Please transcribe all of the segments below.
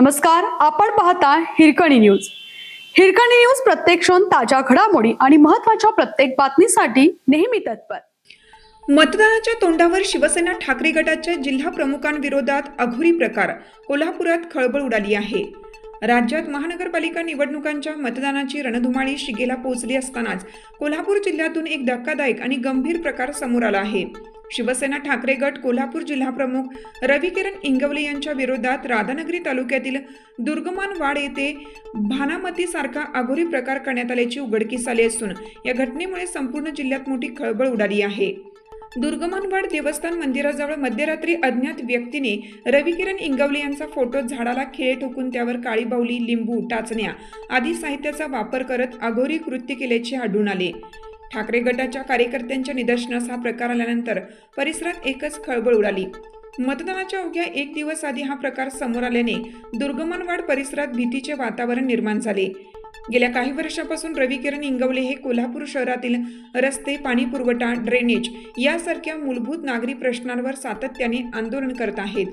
नमस्कार आपण पाहता हिरकणी न्यूज. हिरकणी न्यूज प्रत्येक क्षण ताज्या घडामोडी आणि महत्त्वाच्या प्रत्येक बातमीसाठी नेहमी तत्पर. मतदानाच्या तोंडावर शिवसेना ठाकरे गटाच्या जिल्हा प्रमुखांविरोधात अघोरी प्रकार कोल्हापुरात खळबळ उडाली आहे. राज्यात महानगरपालिका निवडणुकांच्या मतदानाची रणधुमाळी शिगेला पोहोचली असतानाच कोल्हापूर जिल्ह्यातून एक धक्कादायक आणि गंभीर प्रकार समोर आला आहे. शिवसेना ठाकरे गट कोल्हापूर जिल्हाप्रमुख रविकिरण इंगवले यांच्या विरोधात राधानगरी तालुक्यातील दुर्गमानवाड येथे भानामतीसारखा अघोरी प्रकार करण्यात आल्याची उघडकीस आली असून या घटनेमुळे संपूर्ण जिल्ह्यात मोठी खळबळ उडाली आहे. दुर्गमानवाड देवस्थान मंदिराजवळ मध्यरात्री अज्ञात व्यक्तीने रविकिरण इंगवले यांचा फोटो झाडाला खिळे ठोकून त्यावर काळी बाहुली लिंबू टाचण्या आदी साहित्याचा वापर करत अघोरी कृत्य केल्याचे आढळून आले. ठाकरे गटाच्या कार्यकर्त्यांच्या निदर्शनास हा प्रकार आल्यानंतर परिसरात एकच खळबळ उडाली. मतदानाच्या अवघ्या एक दिवस आधी हा प्रकार समोर आल्याने दुर्गमनवाड परिसरात भीतीचे वातावरण निर्माण झाले. गेल्या काही वर्षापासून रविकिरण इंगवले हे कोल्हापूर शहरातील रस्ते पाणी पुरवठा ड्रेनेज यासारख्या मूलभूत नागरी प्रश्नांवर सातत्याने आंदोलन करत आहेत.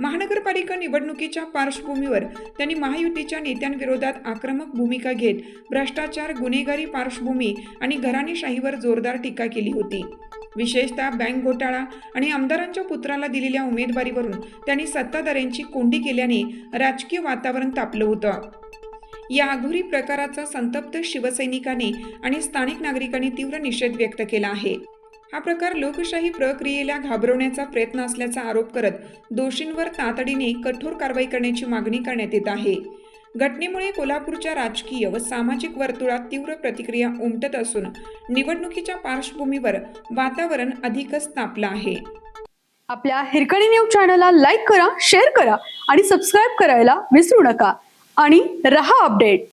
महानगरपालिका निवडणुकीच्या पार्श्वभूमीवर त्यांनी महायुतीच्या नेत्यांविरोधात आक्रमक भूमिका घेत भ्रष्टाचार गुन्हेगारी पार्श्वभूमी आणि घराणेशाहीवर जोरदार टीका केली होती. विशेषतः बँक घोटाळा आणि आमदारांच्या पुत्राला दिलेल्या उमेदवारीवरून त्यांनी सत्ताधाऱ्यांची कोंडी केल्याने राजकीय वातावरण तापलं होतं. या अघोरी प्रकाराचा संतप्त शिवसैनिकांनी आणि स्थानिक नागरिकांनी तीव्र निषेध व्यक्त केला आहे. हा प्रकार लोकशाही प्रक्रियेला घाबरवण्याचा प्रयत्न असल्याचा आरोप करत दोषींवर तातडीने कठोर कारवाई करण्याची मागणी करण्यात येत आहे. घटनेमुळे कोल्हापूरच्या राजकीय व सामाजिक वर्तुळात तीव्र प्रतिक्रिया उमटत असून निवडणुकीच्या पार्श्वभूमीवर वातावरण अधिकच तापलं आहे. आपल्या हिरकणी न्यूज चॅनलला लाईक करा शेअर करा आणि सबस्क्राईब करायला विसरू नका. आणि रहा अपडेट.